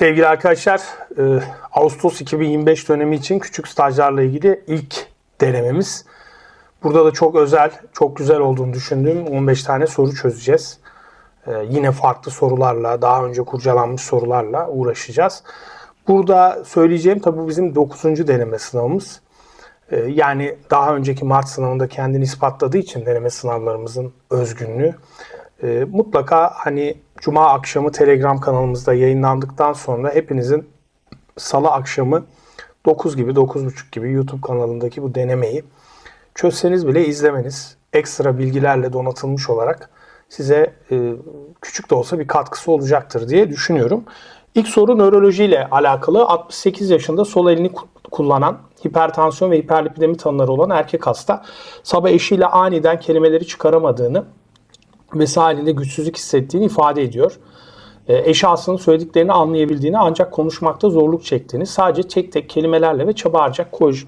Sevgili arkadaşlar, e, Ağustos 2025 dönemi için küçük stajlarla ilgili ilk denememiz. Burada da çok özel, çok güzel olduğunu düşündüğüm 15 tane soru çözeceğiz. E, yine farklı sorularla, daha önce kurcalanmış sorularla uğraşacağız. Burada söyleyeceğim tabii bizim 9. deneme sınavımız. E, yani daha önceki Mart sınavında kendini ispatladığı için deneme sınavlarımızın özgünlüğü. Mutlaka hani Cuma akşamı Telegram kanalımızda yayınlandıktan sonra hepinizin Salı akşamı 9 gibi 9.30 gibi YouTube kanalındaki bu denemeyi çözseniz bile izlemeniz ekstra bilgilerle donatılmış olarak size e, küçük de olsa bir katkısı olacaktır diye düşünüyorum. İlk soru nörolojiyle alakalı 68 yaşında sol elini ku- kullanan hipertansiyon ve hiperlipidemi tanıları olan erkek hasta sabah eşiyle aniden kelimeleri çıkaramadığını ve halinde güçsüzlük hissettiğini ifade ediyor. E, eşi aslında söylediklerini anlayabildiğini ancak konuşmakta zorluk çektiğini, sadece tek tek kelimelerle ve çaba harcayarak, koy-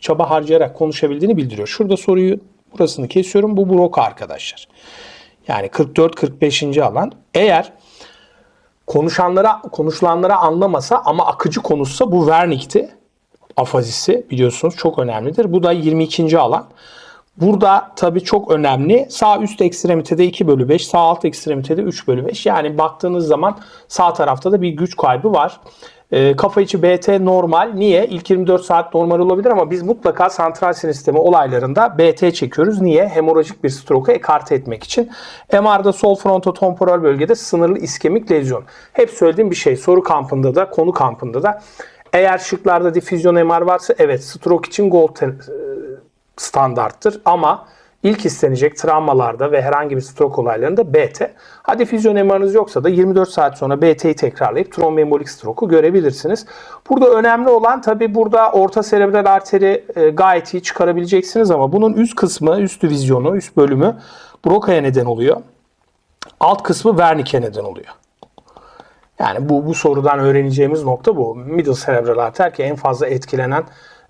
çaba harcayarak konuşabildiğini bildiriyor. Şurada soruyu burasını kesiyorum. Bu Broca arkadaşlar. Yani 44-45. alan. Eğer konuşanlara konuşulanlara anlamasa ama akıcı konuşsa bu Wernicke'ti. Afazisi biliyorsunuz çok önemlidir. Bu da 22. alan. Burada tabii çok önemli. Sağ üst ekstremitede 2 bölü 5, sağ alt ekstremitede 3 bölü 5. Yani baktığınız zaman sağ tarafta da bir güç kaybı var. Ee, kafa içi BT normal. Niye? İlk 24 saat normal olabilir ama biz mutlaka santral sinir sistemi olaylarında BT çekiyoruz. Niye? Hemorajik bir stroke'u ekarte etmek için. MR'da sol frontotemporal bölgede sınırlı iskemik lezyon. Hep söylediğim bir şey. Soru kampında da, konu kampında da. Eğer şıklarda difüzyon MR varsa evet stroke için gold standarttır ama ilk istenecek travmalarda ve herhangi bir stroke olaylarında BT. Hadi füzyon MR'ınız yoksa da 24 saat sonra BT'yi tekrarlayıp tromboembolik stroke'u görebilirsiniz. Burada önemli olan tabi burada orta serebral arteri e, gayet iyi çıkarabileceksiniz ama bunun üst kısmı, üst divizyonu, üst bölümü Broca'ya neden oluyor. Alt kısmı Wernicke'ye neden oluyor. Yani bu, bu sorudan öğreneceğimiz nokta bu. Middle cerebral arter ki en fazla etkilenen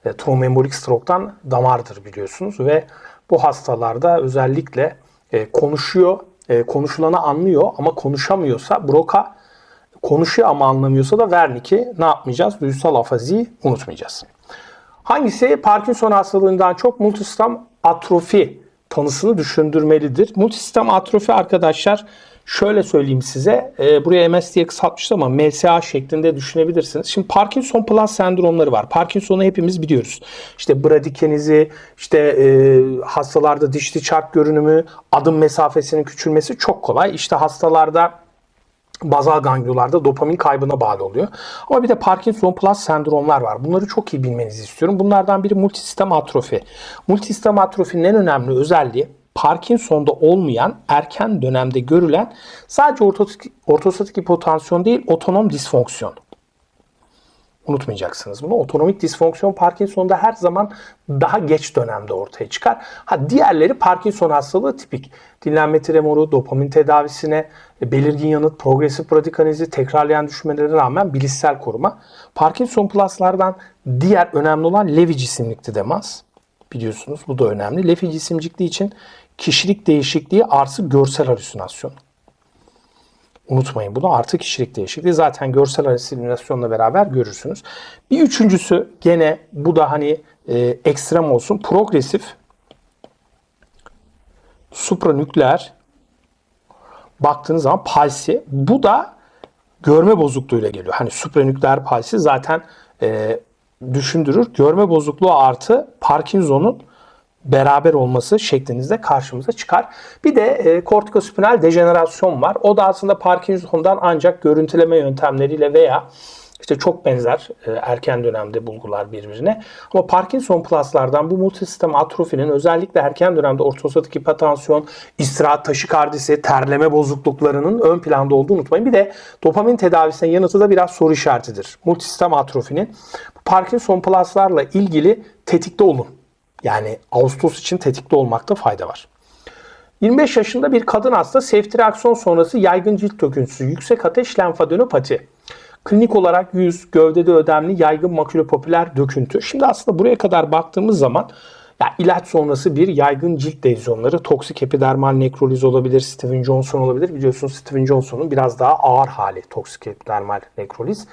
e, tromboembolik stroke'tan damardır biliyorsunuz ve bu hastalarda özellikle e, konuşuyor, e, konuşulanı anlıyor ama konuşamıyorsa Broca konuşuyor ama anlamıyorsa da Wernicke ne yapmayacağız? Duysal afaziyi unutmayacağız. Hangisi Parkinson hastalığından çok multisistem atrofi tanısını düşündürmelidir? Multisistem atrofi arkadaşlar şöyle söyleyeyim size. e, buraya MS diye kısaltmıştım ama MSA şeklinde düşünebilirsiniz. Şimdi Parkinson Plus sendromları var. Parkinson'u hepimiz biliyoruz. İşte bradikenizi, işte e, hastalarda dişli çark görünümü, adım mesafesinin küçülmesi çok kolay. İşte hastalarda bazal gangliolarda dopamin kaybına bağlı oluyor. Ama bir de Parkinson Plus sendromlar var. Bunları çok iyi bilmenizi istiyorum. Bunlardan biri multisistem atrofi. Multisistem atrofinin en önemli özelliği Parkinson'da olmayan erken dönemde görülen sadece ortostatik, ortostatik hipotansiyon değil otonom disfonksiyon. Unutmayacaksınız bunu. Otonomik disfonksiyon Parkinson'da her zaman daha geç dönemde ortaya çıkar. Ha diğerleri Parkinson hastalığı tipik. Dinlenme tremoru, dopamin tedavisine, e, belirgin yanıt, progresif bradikalizi, tekrarlayan düşmelerine rağmen bilişsel koruma. Parkinson Plus'lardan diğer önemli olan Lewy cisimlikti demans. Biliyorsunuz bu da önemli. Lewy cisimcikliği için kişilik değişikliği artı görsel halüsinasyon. Unutmayın bunu artı kişilik değişikliği zaten görsel halüsinasyonla beraber görürsünüz. Bir üçüncüsü gene bu da hani e, ekstrem olsun progresif supranükleer baktığınız zaman palsi bu da görme bozukluğuyla geliyor. Hani supranükleer palsi zaten e, düşündürür. Görme bozukluğu artı Parkinson'un beraber olması şeklinde karşımıza çıkar. Bir de e, kortikospinal dejenerasyon var. O da aslında Parkinson'dan ancak görüntüleme yöntemleriyle veya işte çok benzer e, erken dönemde bulgular birbirine. Ama Parkinson Plus'lardan bu multisistem atrofinin özellikle erken dönemde ortostatik hipotansiyon, istirahat taşikardisi, terleme bozukluklarının ön planda olduğunu unutmayın. Bir de dopamin tedavisine yanıtı da biraz soru işaretidir. Multisistem atrofinin Parkinson Plus'larla ilgili tetikte olun. Yani Ağustos için tetikte olmakta fayda var. 25 yaşında bir kadın hasta seftriakson sonrası yaygın cilt döküntüsü, yüksek ateş lenfadenopati. Klinik olarak yüz, gövdede ödemli yaygın makülopapüler döküntü. Şimdi aslında buraya kadar baktığımız zaman Yani ilaç sonrası bir yaygın cilt lezyonları, toksik epidermal nekroliz olabilir, Steven Johnson olabilir. Biliyorsunuz Steven Johnson'un biraz daha ağır hali toksik epidermal nekroliz.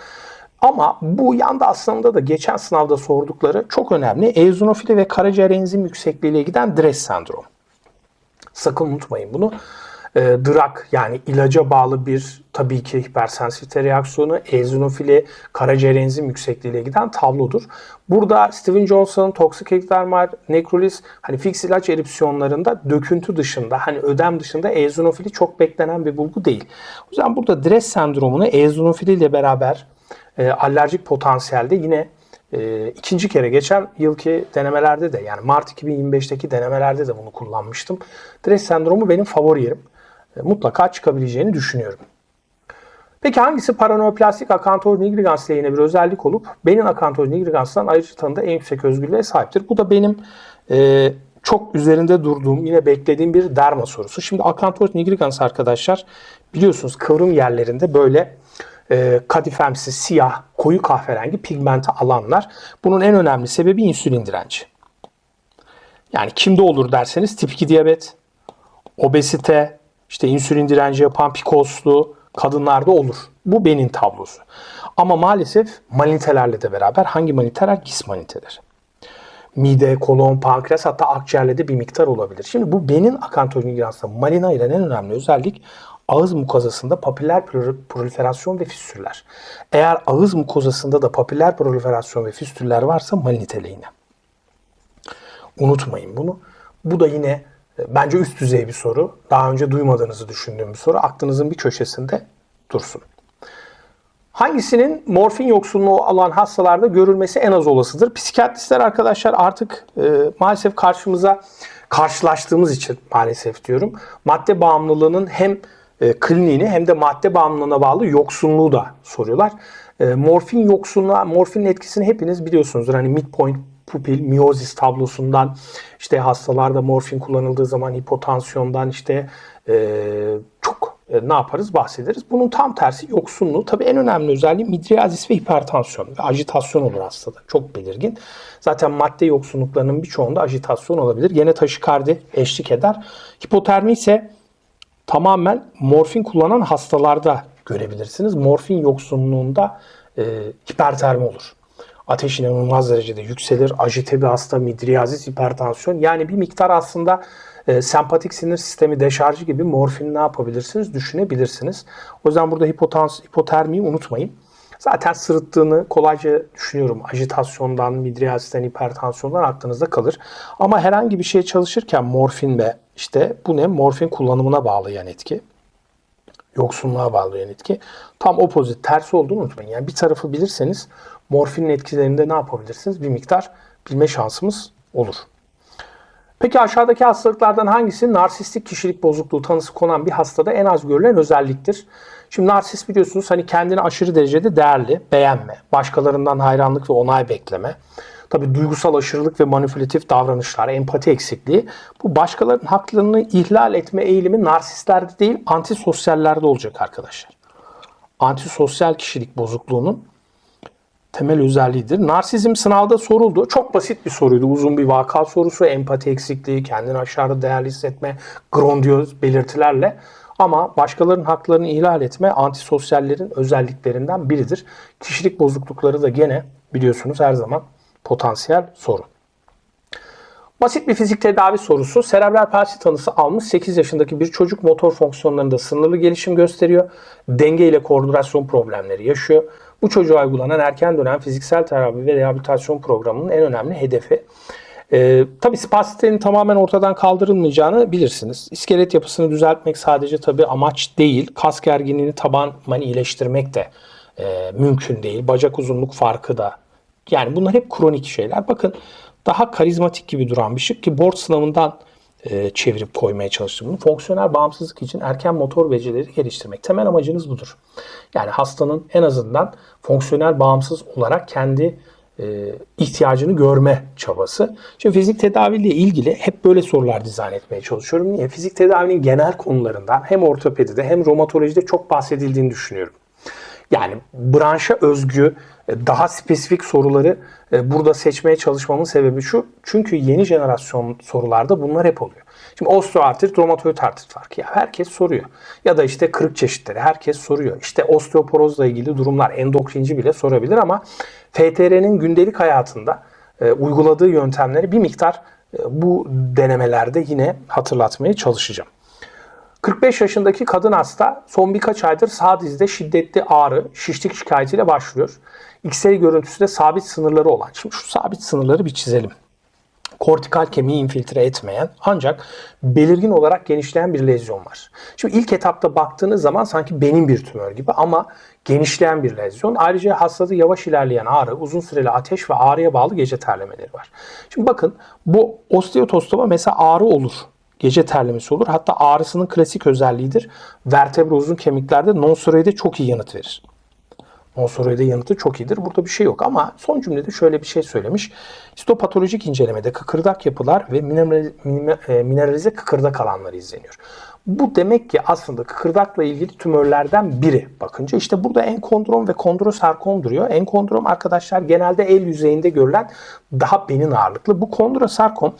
Ama bu yanda aslında da geçen sınavda sordukları çok önemli. Eozinofili ve karaciğer enzim yüksekliğiyle giden DRESS sendromu. Sakın unutmayın bunu. E, drak yani ilaca bağlı bir tabii ki hipersensitivite reaksiyonu, eozinofili, karaciğer enzim yüksekliğiyle giden tablodur. Burada Steven Johnson'ın toksik epidermal nekroliz hani fix ilaç erupsiyonlarında döküntü dışında hani ödem dışında eozinofili çok beklenen bir bulgu değil. O yüzden burada DRESS sendromunu eozinofili ile beraber e, alerjik potansiyelde yine e, ikinci kere geçen yılki denemelerde de yani Mart 2025'teki denemelerde de bunu kullanmıştım. Dres sendromu benim favori yerim. E, mutlaka çıkabileceğini düşünüyorum. Peki hangisi paranoiplastik akantoz nigrigans lehine bir özellik olup benim akantoz nigrigans'tan ayrıca tanıda en yüksek özgürlüğe sahiptir? Bu da benim e, çok üzerinde durduğum, yine beklediğim bir derma sorusu. Şimdi akantoz nigrigans arkadaşlar biliyorsunuz kıvrım yerlerinde böyle e, kadifemsi, siyah, koyu kahverengi pigmente alanlar. Bunun en önemli sebebi insülin direnci. Yani kimde olur derseniz tip 2 diyabet, obezite, işte insülin direnci yapan pikoslu kadınlarda olur. Bu benin tablosu. Ama maalesef manitelerle de beraber hangi maniteler? Gis maniteleri. Mide, kolon, pankreas hatta akciğerle de bir miktar olabilir. Şimdi bu benin akantoligiransında malina ile en önemli özellik ağız mukozasında papiller proliferasyon ve fistüller. Eğer ağız mukozasında da papiller proliferasyon ve fistüller varsa maliniteleğine. Unutmayın bunu. Bu da yine e, bence üst düzey bir soru. Daha önce duymadığınızı düşündüğüm bir soru. Aklınızın bir köşesinde dursun. Hangisinin morfin yoksunluğu olan hastalarda görülmesi en az olasıdır? Psikiyatristler arkadaşlar artık e, maalesef karşımıza karşılaştığımız için maalesef diyorum. Madde bağımlılığının hem e, kliniğini hem de madde bağımlılığına bağlı yoksunluğu da soruyorlar. E, morfin yoksunluğu, morfinin etkisini hepiniz biliyorsunuzdur. Hani midpoint pupil miyozis tablosundan işte hastalarda morfin kullanıldığı zaman hipotansiyondan işte e, çok e, ne yaparız bahsederiz. Bunun tam tersi yoksunluğu. Tabii en önemli özelliği midriazis ve hipertansiyon ve ajitasyon olur hastada. Çok belirgin. Zaten madde yoksunluklarının birçoğunda ajitasyon olabilir. Gene taşikardi eşlik eder. Hipotermi ise tamamen morfin kullanan hastalarda görebilirsiniz. Morfin yoksunluğunda e, hipertermi olur. Ateş inanılmaz derecede yükselir. Ajite bir hasta, midriyazis, hipertansiyon. Yani bir miktar aslında e, sempatik sinir sistemi deşarjı gibi morfin ne yapabilirsiniz düşünebilirsiniz. O yüzden burada hipotans, hipotermiyi unutmayın. Zaten sırıttığını kolayca düşünüyorum. Ajitasyondan, midriyazisten, hipertansiyondan aklınızda kalır. Ama herhangi bir şey çalışırken morfin ve işte bu ne? Morfin kullanımına bağlı yan etki. Yoksunluğa bağlı yan etki. Tam opozit, tersi olduğunu unutmayın. Yani bir tarafı bilirseniz morfinin etkilerinde ne yapabilirsiniz? Bir miktar bilme şansımız olur. Peki aşağıdaki hastalıklardan hangisi narsistik kişilik bozukluğu tanısı konan bir hastada en az görülen özelliktir? Şimdi narsist biliyorsunuz hani kendini aşırı derecede değerli, beğenme, başkalarından hayranlık ve onay bekleme. Tabi duygusal aşırılık ve manipülatif davranışlar, empati eksikliği. Bu başkalarının haklarını ihlal etme eğilimi narsistlerde değil antisosyallerde olacak arkadaşlar. Antisosyal kişilik bozukluğunun temel özelliğidir. Narsizm sınavda soruldu. Çok basit bir soruydu. Uzun bir vaka sorusu, empati eksikliği, kendini aşağıda değerli hissetme, grandiyoz belirtilerle. Ama başkalarının haklarını ihlal etme antisosyallerin özelliklerinden biridir. Kişilik bozuklukları da gene biliyorsunuz her zaman potansiyel sorun. Basit bir fizik tedavi sorusu. Serebral palsi tanısı almış 8 yaşındaki bir çocuk motor fonksiyonlarında sınırlı gelişim gösteriyor. Denge ile koordinasyon problemleri yaşıyor. Bu çocuğa uygulanan erken dönem fiziksel tedavi ve rehabilitasyon programının en önemli hedefi. Ee, tabii spasitenin tamamen ortadan kaldırılmayacağını bilirsiniz. İskelet yapısını düzeltmek sadece tabii amaç değil. Kas gerginliğini taban mani iyileştirmek de e, mümkün değil. Bacak uzunluk farkı da. Yani bunlar hep kronik şeyler. Bakın daha karizmatik gibi duran bir şık ki board sınavından e, çevirip koymaya çalıştım bunu. Fonksiyonel bağımsızlık için erken motor becerileri geliştirmek. Temel amacınız budur. Yani hastanın en azından fonksiyonel bağımsız olarak kendi e, ihtiyacını görme çabası. Şimdi fizik tedaviyle ilgili hep böyle sorular dizayn etmeye çalışıyorum. Niye? Fizik tedavinin genel konularından hem ortopedide hem romatolojide çok bahsedildiğini düşünüyorum. Yani branşa özgü daha spesifik soruları e, burada seçmeye çalışmamın sebebi şu. Çünkü yeni jenerasyon sorularda bunlar hep oluyor. Şimdi osteoartrit, romatoid artrit farkı. Ya herkes soruyor. Ya da işte kırık çeşitleri herkes soruyor. İşte osteoporozla ilgili durumlar endokrinci bile sorabilir ama FTR'nin gündelik hayatında e, uyguladığı yöntemleri bir miktar e, bu denemelerde yine hatırlatmaya çalışacağım. 45 yaşındaki kadın hasta son birkaç aydır sağ dizde şiddetli ağrı, şişlik şikayetiyle başlıyor. X-ray görüntüsü de sabit sınırları olan. Şimdi şu sabit sınırları bir çizelim. Kortikal kemiği infiltre etmeyen ancak belirgin olarak genişleyen bir lezyon var. Şimdi ilk etapta baktığınız zaman sanki benim bir tümör gibi ama genişleyen bir lezyon. Ayrıca hastada yavaş ilerleyen ağrı, uzun süreli ateş ve ağrıya bağlı gece terlemeleri var. Şimdi bakın bu osteotostoma mesela ağrı olur gece terlemesi olur. Hatta ağrısının klasik özelliğidir. Vertebra uzun kemiklerde non-steroide çok iyi yanıt verir. Non-steroide yanıtı çok iyidir. Burada bir şey yok ama son cümlede şöyle bir şey söylemiş. Histopatolojik incelemede kıkırdak yapılar ve e, mineralize kıkırdak alanları izleniyor. Bu demek ki aslında kıkırdakla ilgili tümörlerden biri. Bakınca işte burada enkondrom ve kondrosarkom duruyor. Enkondrom arkadaşlar genelde el yüzeyinde görülen daha benin ağırlıklı. Bu kondrosarkom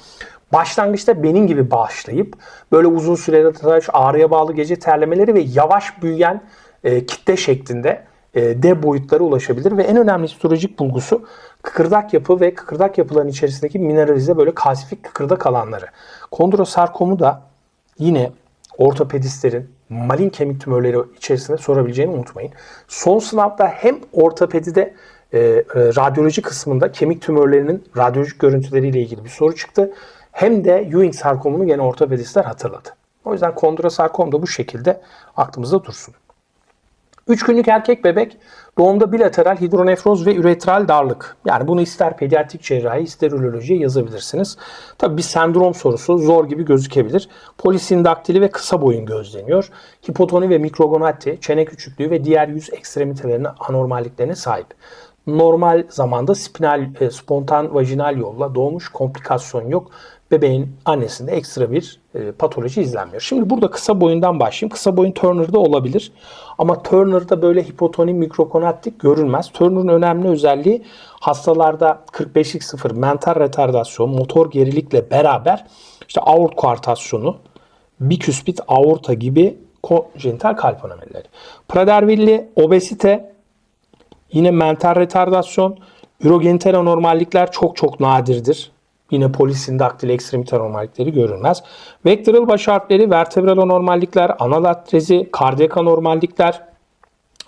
başlangıçta benim gibi başlayıp böyle uzun süreli ağrıya bağlı gece terlemeleri ve yavaş büyüyen e, kitle şeklinde D boyutlara ulaşabilir ve en önemli histolojik bulgusu kıkırdak yapı ve kıkırdak yapıların içerisindeki mineralize böyle kalsifik kıkırdak alanları. Kondrosarkomu da yine ortopedistlerin malin kemik tümörleri içerisinde sorabileceğini unutmayın. Son sınavda hem ortopedide e, e, radyoloji kısmında kemik tümörlerinin radyolojik görüntüleriyle ilgili bir soru çıktı. Hem de Ewing sarkomunu gene ortopedistler hatırladı. O yüzden kondrosarkom da bu şekilde aklımızda dursun. 3 günlük erkek bebek doğumda bilateral hidronefroz ve üretral darlık. Yani bunu ister pediatrik cerrahi ister ürolojiye yazabilirsiniz. Tabi bir sendrom sorusu zor gibi gözükebilir. Polisindaktili ve kısa boyun gözleniyor. Hipotoni ve mikrogonati, çene küçüklüğü ve diğer yüz ekstremitelerini anormalliklerine sahip. Normal zamanda spinal, e, spontan vajinal yolla doğmuş komplikasyon yok bebeğin annesinde ekstra bir e, patoloji izlenmiyor. Şimdi burada kısa boyundan başlayayım. Kısa boyun Turner'da olabilir. Ama Turner'da böyle hipotoni mikrokonattik görülmez. Turner'ın önemli özelliği hastalarda 45'lik sıfır mental retardasyon, motor gerilikle beraber işte aort koartasyonu, biküspit aorta gibi konjenital kalp anomalileri. Prader-Willi, obezite, yine mental retardasyon, ürogenital anormallikler çok çok nadirdir. Yine polisindaktil ekstremite anormallikleri görülmez. Vektoral baş harfleri, vertebral anormallikler, analatrezi, kardiyak anormallikler,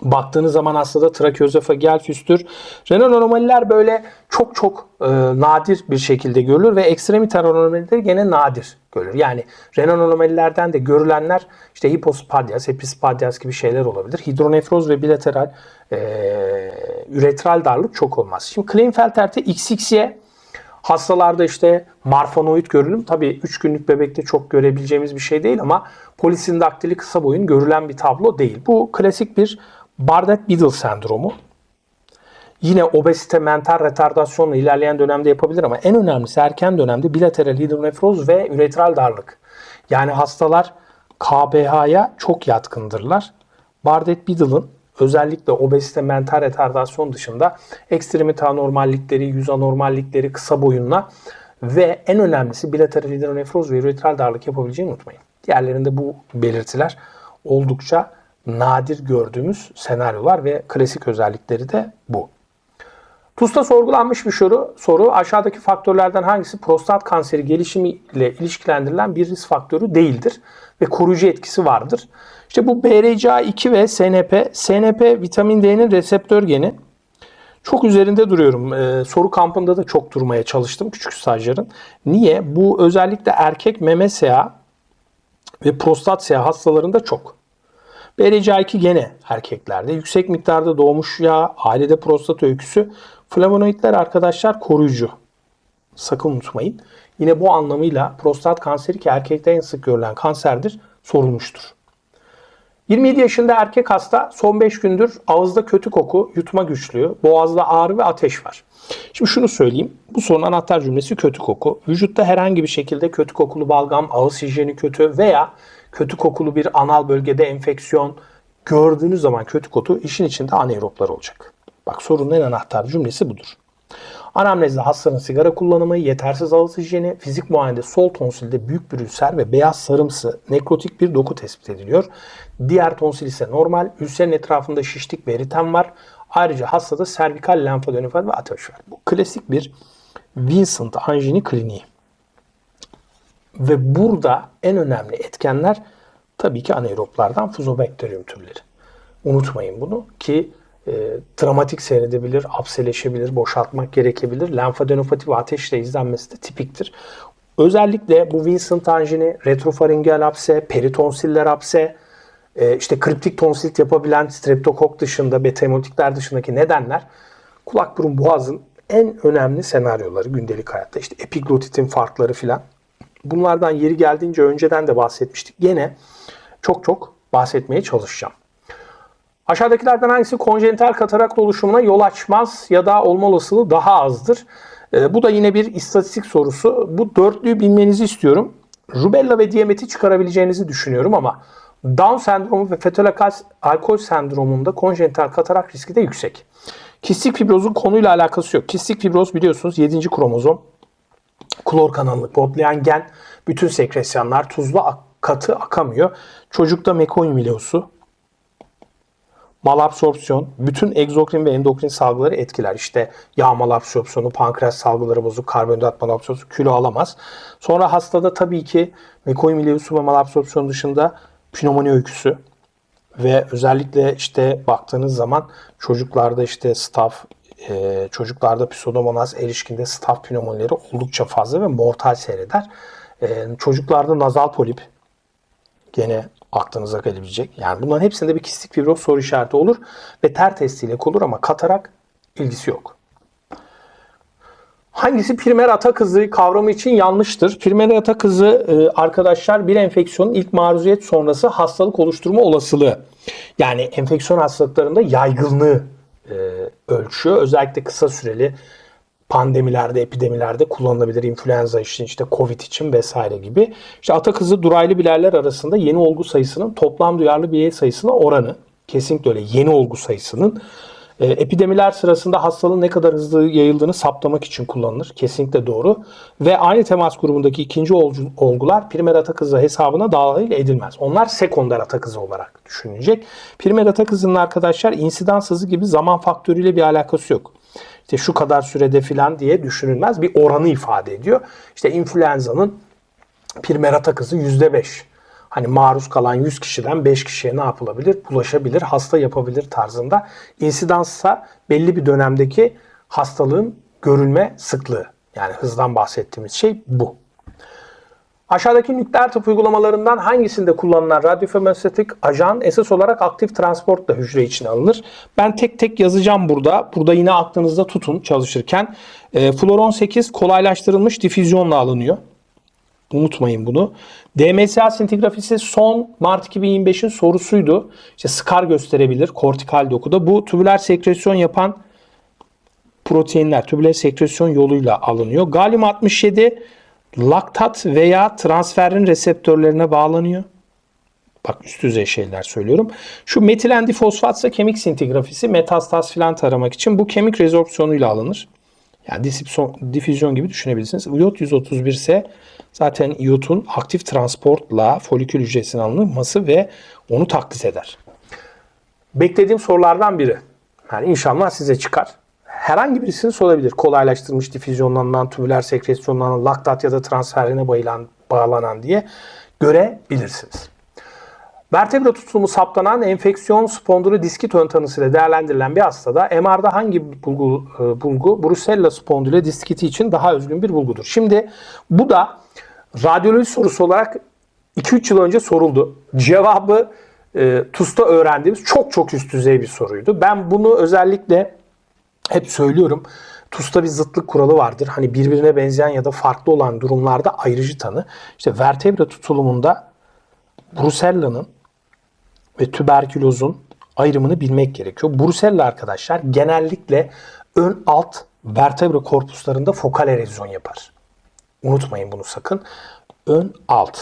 baktığınız zaman hastada trakeozofageal füstür. Renal anomaliler böyle çok çok e, nadir bir şekilde görülür ve ekstremiter anomalileri gene nadir görülür. Yani renal anomalilerden de görülenler işte hipospadias, epispadias gibi şeyler olabilir. Hidronefroz ve bilateral e, üretral darlık çok olmaz. Şimdi Klinefelter'de XXY Hastalarda işte marfanoid görülüm tabii 3 günlük bebekte çok görebileceğimiz bir şey değil ama polisindaktili kısa boyun görülen bir tablo değil. Bu klasik bir Bardet-Biedl sendromu. Yine obezite mental retardasyonla ilerleyen dönemde yapabilir ama en önemlisi erken dönemde bilateral hidronefroz ve üretral darlık. Yani hastalar KBH'ya çok yatkındırlar. Bardet-Biedl'ın özellikle obezite, mental retardasyon dışında ekstremite anormallikleri, yüz anormallikleri, kısa boyunla ve en önemlisi bilateral hidronefroz ve üretral darlık yapabileceğini unutmayın. Diğerlerinde bu belirtiler oldukça nadir gördüğümüz senaryolar ve klasik özellikleri de bu. TUS'ta sorgulanmış bir soru, soru aşağıdaki faktörlerden hangisi prostat kanseri gelişimiyle ilişkilendirilen bir risk faktörü değildir ve koruyucu etkisi vardır. İşte bu BRCA2 ve SNP, SNP vitamin D'nin reseptör geni. Çok üzerinde duruyorum. Ee, soru kampında da çok durmaya çalıştım küçük stajyerin. Niye? Bu özellikle erkek meme SEA ve prostat SEA hastalarında çok. BRCA2 gene erkeklerde. Yüksek miktarda doğmuş yağ, ailede prostat öyküsü. Flavonoidler arkadaşlar koruyucu. Sakın unutmayın. Yine bu anlamıyla prostat kanseri ki erkekte en sık görülen kanserdir sorulmuştur. 27 yaşında erkek hasta son 5 gündür ağızda kötü koku, yutma güçlüğü, boğazda ağrı ve ateş var. Şimdi şunu söyleyeyim. Bu sorunun anahtar cümlesi kötü koku. Vücutta herhangi bir şekilde kötü kokulu balgam, ağız hijyeni kötü veya kötü kokulu bir anal bölgede enfeksiyon, gördüğünüz zaman kötü koku işin içinde anaeroblar olacak. Bak sorunun en anahtar cümlesi budur. Anamnezde hastanın sigara kullanımı, yetersiz ağız hijyeni, fizik muayenede sol tonsilde büyük bir ülser ve beyaz sarımsı nekrotik bir doku tespit ediliyor. Diğer tonsil ise normal. Ülserin etrafında şişlik ve eritem var. Ayrıca hastada servikal lenfadenemi var ve ateş var. Bu klasik bir Vincent anjini kliniği. Ve burada en önemli etkenler tabii ki anaeroblardan fuzobakteriyum türleri. Unutmayın bunu ki e, dramatik seyredebilir, apseleşebilir, boşaltmak gerekebilir. Lenfadenopati ve ateşle izlenmesi de tipiktir. Özellikle bu Vincent anjini, retrofaringeal apse, peritonsiller apse, e, işte kriptik tonsilit yapabilen streptokok dışında, beta hemolikler dışındaki nedenler kulak burun boğazın en önemli senaryoları gündelik hayatta. İşte epiglottitin farkları filan. Bunlardan yeri geldiğince önceden de bahsetmiştik. Gene çok çok bahsetmeye çalışacağım. Aşağıdakilerden hangisi konjenital katarakt oluşumuna yol açmaz ya da olma olasılığı daha azdır? Ee, bu da yine bir istatistik sorusu. Bu dörtlüyü bilmenizi istiyorum. Rubella ve diyameti çıkarabileceğinizi düşünüyorum ama Down sendromu ve fetal alkol sendromunda konjenital katarak riski de yüksek. Kistik fibrozun konuyla alakası yok. Kistik fibroz biliyorsunuz 7. kromozom klor kanalını kodlayan gen bütün sekresyonlar tuzlu katı akamıyor. Çocukta mekoyumileosu malabsorpsiyon bütün egzokrin ve endokrin salgıları etkiler. İşte yağ malabsorpsiyonu, pankreas salgıları bozuk, karbonhidrat malabsorpsiyonu kilo alamaz. Sonra hastada tabii ki mekoyumileosu ve malabsorpsiyon dışında pnömoni öyküsü ve özellikle işte baktığınız zaman çocuklarda işte staf, e, çocuklarda pseudomonas, erişkinde staf pnömonileri oldukça fazla ve mortal seyreder. E, çocuklarda nazal polip gene aklınıza gelebilecek. Yani bunların hepsinde bir kistik fibroz soru işareti olur ve ter testiyle olur ama katarak ilgisi yok. Hangisi primer atak hızı kavramı için yanlıştır? Primer atak hızı e, arkadaşlar bir enfeksiyonun ilk maruziyet sonrası hastalık oluşturma olasılığı. Yani enfeksiyon hastalıklarında yaygınlığı e, ölçüyor. Özellikle kısa süreli pandemilerde, epidemilerde kullanılabilir. İnfluenza için, işte Covid için vesaire gibi. İşte atak hızı duraylı bilerler arasında yeni olgu sayısının toplam duyarlı birey sayısına oranı. Kesinlikle öyle yeni olgu sayısının. E, epidemiler sırasında hastalığın ne kadar hızlı yayıldığını saptamak için kullanılır. Kesinlikle doğru. Ve aynı temas grubundaki ikinci olgular primer atak hızı hesabına dahil edilmez. Onlar sekonder atak hızı olarak düşünülecek. Primer atak hızının arkadaşlar insidans hızı gibi zaman faktörüyle bir alakası yok işte şu kadar sürede filan diye düşünülmez. Bir oranı ifade ediyor. İşte influenza'nın primer atak hızı %5. Hani maruz kalan 100 kişiden 5 kişiye ne yapılabilir? Bulaşabilir, hasta yapabilir tarzında. İnsidanssa belli bir dönemdeki hastalığın görülme sıklığı. Yani hızdan bahsettiğimiz şey bu. Aşağıdaki nükleer tıp uygulamalarından hangisinde kullanılan radyofemesetik ajan esas olarak aktif transportla hücre içine alınır? Ben tek tek yazacağım burada. Burada yine aklınızda tutun çalışırken. E, fluoron 8 kolaylaştırılmış difüzyonla alınıyor. Unutmayın bunu. DMSA sintigrafisi son Mart 2025'in sorusuydu. İşte skar gösterebilir kortikal dokuda. Bu tübüler sekresyon yapan proteinler tübüler sekresyon yoluyla alınıyor. Galyum 67 laktat veya transferin reseptörlerine bağlanıyor. Bak üst düzey şeyler söylüyorum. Şu metilen difosfatsa kemik sintigrafisi metastaz filan taramak için bu kemik rezorpsiyonuyla alınır. Yani disipson, difüzyon gibi düşünebilirsiniz. İyot 131 ise zaten iyotun aktif transportla folikül hücresine alınması ve onu taklit eder. Beklediğim sorulardan biri. Yani inşallah size çıkar herhangi birisini sorabilir. Kolaylaştırılmış difüzyonlanan, tübüler sekresyonlanan, laktat ya da transferine bayılan, bağlanan diye görebilirsiniz. Vertebra tutulumu saptanan enfeksiyon spondilodiskit ön tanısıyla değerlendirilen bir hastada MR'da hangi bulgu, e, bulgu Brusella spondilodiskiti için daha özgün bir bulgudur? Şimdi bu da radyoloji sorusu olarak 2-3 yıl önce soruldu. Cevabı e, TUS'ta öğrendiğimiz çok çok üst düzey bir soruydu. Ben bunu özellikle hep söylüyorum. TUS'ta bir zıtlık kuralı vardır. Hani birbirine benzeyen ya da farklı olan durumlarda ayrıcı tanı. İşte vertebra tutulumunda Brusella'nın ve tüberkülozun ayrımını bilmek gerekiyor. Brusella arkadaşlar genellikle ön alt vertebra korpuslarında fokal erozyon yapar. Unutmayın bunu sakın. Ön alt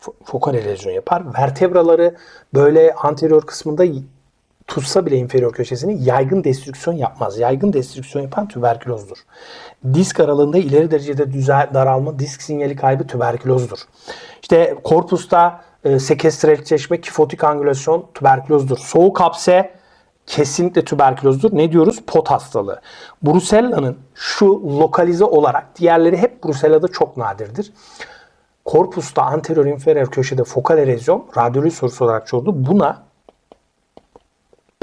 fo- fokal erozyon yapar. Vertebraları böyle anterior kısmında tutsa bile inferior köşesini yaygın destrüksiyon yapmaz. Yaygın destrüksiyon yapan tüberkülozdur. Disk aralığında ileri derecede düzel, daralma, disk sinyali kaybı tüberkülozdur. İşte korpusta e, sekestrelleşme, kifotik angülasyon tüberkülozdur. Soğuk hapse kesinlikle tüberkülozdur. Ne diyoruz? Pot hastalığı. Brusella'nın şu lokalize olarak diğerleri hep Brusella'da çok nadirdir. Korpusta anterior inferior köşede fokal erozyon radyoloji sorusu olarak soruldu. Buna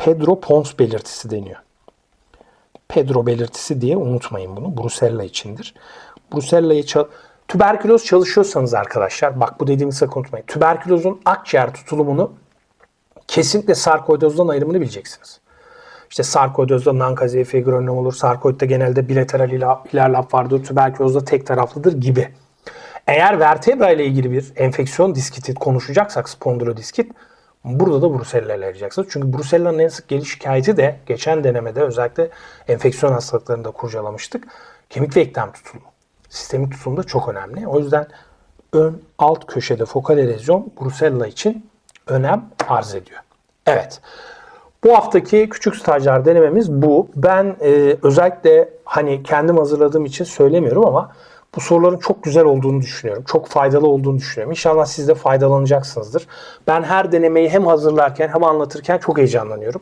Pedro Pons belirtisi deniyor. Pedro belirtisi diye unutmayın bunu. Brusella içindir. Brusella'yı çal- tüberküloz çalışıyorsanız arkadaşlar bak bu dediğimi sakın unutmayın. Tüberkülozun akciğer tutulumunu kesinlikle sarkoidozdan ayrımını bileceksiniz. İşte sarkoidozda non-kazeyi fibronom olur. Sarkoidde genelde bilateral ila- ilerlap vardır. Tüberkülozda tek taraflıdır gibi. Eğer vertebra ile ilgili bir enfeksiyon diskiti konuşacaksak spondilodiskit burada da Brusella ile arayacaksınız. Çünkü Brusella'nın en sık geliş şikayeti de geçen denemede özellikle enfeksiyon hastalıklarında kurcalamıştık. Kemik ve eklem tutulumu. Sistemik tutumu da çok önemli. O yüzden ön alt köşede fokal erozyon Brusella için önem arz ediyor. Evet. Bu haftaki küçük stajyer denememiz bu. Ben e, özellikle hani kendim hazırladığım için söylemiyorum ama bu soruların çok güzel olduğunu düşünüyorum. Çok faydalı olduğunu düşünüyorum. İnşallah siz de faydalanacaksınızdır. Ben her denemeyi hem hazırlarken hem anlatırken çok heyecanlanıyorum.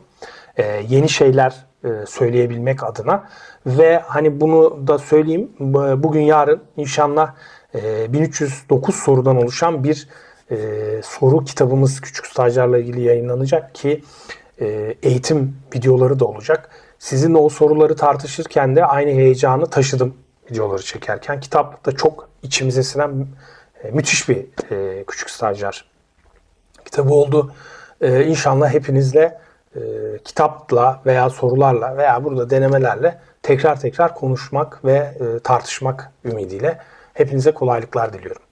E, yeni şeyler e, söyleyebilmek adına. Ve hani bunu da söyleyeyim. bu- Bugün yarın inşallah e, 1309 sorudan oluşan bir e, soru kitabımız küçük stajlarla ilgili yayınlanacak ki e, eğitim videoları da olacak. Sizinle o soruları tartışırken de aynı heyecanı taşıdım videoları çekerken. Kitap da çok içimize sinen e, müthiş bir e, küçük stajyer kitabı oldu. E, inşallah hepinizle e, kitapla veya sorularla veya burada denemelerle tekrar tekrar konuşmak ve tartışmak ümidiyle hepinize kolaylıklar diliyorum.